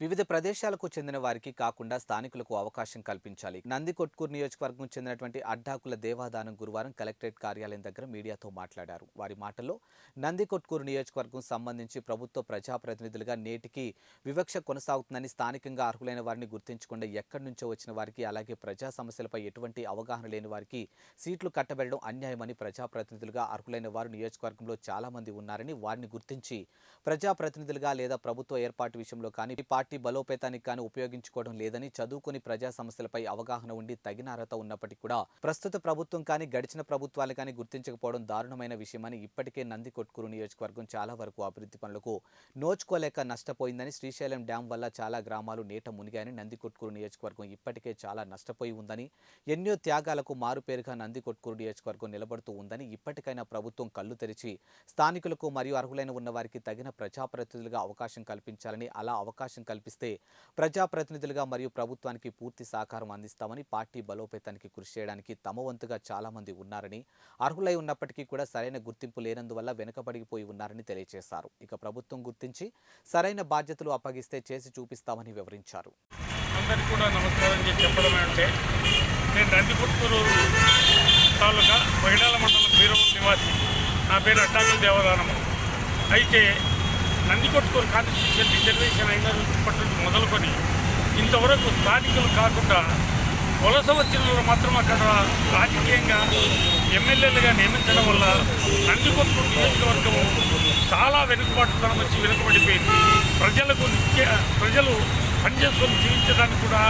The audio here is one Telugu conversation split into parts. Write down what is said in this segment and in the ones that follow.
వివిధ ప్రదేశాలకు చెందిన వారికి కాకుండా స్థానికులకు అవకాశం కల్పించాలి. నందికొట్కూరు నియోజకవర్గం చెందినటువంటి అడ్డాకుల దేవాదానం గురువారం కలెక్టరేట్ కార్యాలయం దగ్గర మీడియాతో మాట్లాడారు. వారి మాటల్లో నందికొట్కూరు నియోజకవర్గం సంబంధించి ప్రభుత్వ ప్రజాప్రతినిధులుగా నేటికి వివక్ష కొనసాగుతుందని స్థానికంగా అర్హులైన వారిని గుర్తించకుండా ఎక్కడి నుంచో వచ్చిన వారికి అలాగే ప్రజా సమస్యలపై ఎటువంటి అవగాహన లేని వారికి సీట్లు కట్టబెట్టడం అన్యాయమని ప్రజాప్రతినిధులుగా అర్హులైన వారు నియోజకవర్గంలో చాలామంది ఉన్నారని వారిని గుర్తించి ప్రజాప్రతినిధులుగా లేదా ప్రభుత్వ ఏర్పాటు విషయంలో కానీ పార్టీ బలోపేతానికి కానీ ఉపయోగించుకోవడం లేదని చదువుకుని ప్రజా సమస్యలపై అవగాహన ఉండి తగిన అర్హత ఉన్నప్పటికీ కూడా ప్రస్తుత ప్రభుత్వం కానీ గడిచిన ప్రభుత్వాలు కానీ గుర్తించకపోవడం దారుణమైన విషయమని ఇప్పటికే నంది కొట్కూరు నియోజకవర్గం చాలా వరకు అభివృద్ధి పనులకు నోచుకోలేక నష్టపోయిందని శ్రీశైలం డ్యాం వల్ల చాలా గ్రామాలు నీట మునిగాయని నంది కొట్కూరు నియోజకవర్గం ఇప్పటికే చాలా నష్టపోయి ఉందని ఎన్నో త్యాగాలకు మారుపేరుగా నంది కొట్కూరు నియోజకవర్గం నిలబడుతూ ఉందని ఇప్పటికైనా ప్రభుత్వం కళ్ళు తెరిచి స్థానికులకు మరియు అర్హులైన ఉన్న వారికి తగిన ప్రజాప్రతినిధులుగా అవకాశం కల్పించాలని అలా అవకాశం కల్పిస్తే ప్రజాప్రతినిధులుగా మరియు ప్రభుత్వానికి పూర్తి సహకారం అందిస్తామని పార్టీ బలోపేతానికి కృషి చేయడానికి తమ వంతుగా ఉన్నారని అర్హులై ఉన్నప్పటికీ కూడా సరైన గుర్తింపు లేనందువల్ల వెనుకబడిపోయి ఉన్నారని తెలియజేశారు. ఇక ప్రభుత్వం గుర్తించి సరైన బాధ్యతలు అప్పగిస్తే చేసి చూపిస్తామని వివరించారు. అందరికీ కూడా నమస్కారం చెప్పడం అంటే నేను నందిపుత్తూరు తాలూకా మహిళల మండలం బీరవూరు నివాసి. నా పేరు అట్టాకుల దేవదానము అయితే నందికొట్కూరు కాన్స్టిట్యూషన్ రిజర్వేషన్ అయినప్పటి నుంచి మొదలుకొని ఇంతవరకు స్థానికులు కాకుండా వలస వచ్చిన వాళ్ళు మాత్రం అక్కడ రాజకీయంగా ఎమ్మెల్యేలుగా నియమించడం వల్ల నందికొట్టు నియోజకవర్గం చాలా వెనుకబాటుతనం వచ్చి వెనుకబడిపోయింది. ప్రజలకు నిత్య ప్రజలు పనిచేసుకొని జీవించడానికి కూడా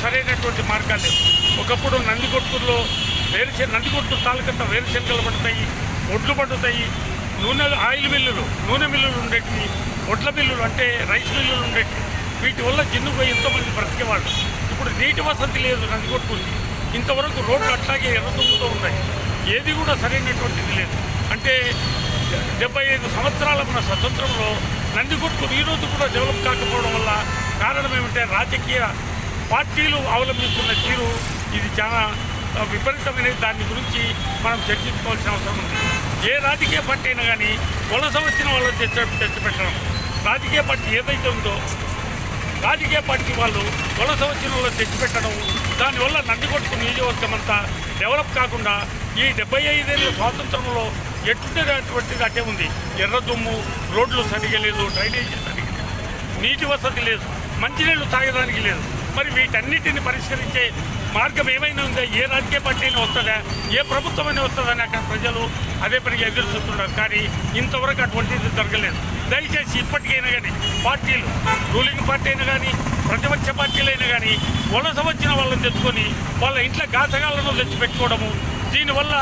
సరైనటువంటి మార్గాలు లేవు. ఒకప్పుడు నందికొట్టులో వేరుశె నందికొట్టు తాలూకంతా వేరుశెనగలు పడతాయి ఒడ్లు పడుతాయి నూనె ఆయిల్ మిల్లులు నూనె మిల్లులు ఉండేటివి ఒడ్ల మిల్లులు అంటే రైస్ మిల్లులు ఉండేటివి. వీటి వల్ల జిన్నుపోయి ఎంతోమంది బ్రతికేవాళ్ళు. ఇప్పుడు నీటి వసతి లేదు నందికొట్టుకుంది ఇంతవరకు రోడ్లు అట్లాగే ఎర్రతుమ్ముతూ ఉన్నాయి. ఏది కూడా సరైనటువంటిది లేదు. అంటే డెబ్బై ఐదు సంవత్సరాల మన స్వతంత్రంలో నందికొట్టుకు ఈరోజు కూడా డెవలప్ కాకపోవడం వల్ల కారణం ఏమంటే రాజకీయ పార్టీలు అవలంబిస్తున్న తీరు ఇది చాలా విపరీతమైన దాని గురించి మనం చర్చించుకోవాల్సిన అవసరం ఉంది. ఏ రాజకీయ పార్టీ అయినా కానీ వలస వచ్చిన వాళ్ళు తెచ్చి తెచ్చిపెట్టడం రాజకీయ పార్టీ ఏదైతే ఉందో రాజకీయ పార్టీ వాళ్ళు వలస వచ్చిన వాళ్ళు తెచ్చిపెట్టడం దానివల్ల నందికొట్టు నియోజకవర్గం అంతా డెవలప్ కాకుండా ఈ డెబ్బై ఐదేళ్ళ స్వాతంత్రంలో ఎట్టుండేటువంటిది అట్టే ఉంది. ఎర్రదుమ్ము రోడ్లు సరిగా లేదు డ్రైనేజీ సరిగా లేదు. నీటి వసతి లేదు. మంచినీళ్ళు తాగడానికి లేదు. మరి వీటన్నిటిని పరిష్కరించే మార్గం ఏమైనా ఉందా? ఏ రాజకీయ పార్టీ అయినా వస్తుందా? ఏ ప్రభుత్వం అయినా వస్తుందని అక్కడ ప్రజలు అదే పనిగా ఎదురు చూస్తున్నారు. కానీ ఇంతవరకు అటువంటిది జరగలేదు. దయచేసి ఇప్పటికైనా కానీ పార్టీలు రూలింగ్ పార్టీ అయినా కానీ ప్రతిపక్ష పార్టీలు అయినా కానీ వలస వచ్చిన వాళ్ళని తెచ్చుకొని వాళ్ళ ఇంట్లో గాసగాళ్ళను తెచ్చిపెట్టుకోవడము దీనివల్ల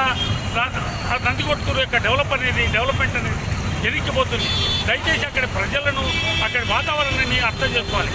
నందికొట్టుకూరు యొక్క డెవలప్ అనేది డెవలప్మెంట్ అనేది ఎదిగిపోతుంది దయచేసి అక్కడ ప్రజలను అక్కడ వాతావరణాన్ని అర్థం చేసుకోవాలి.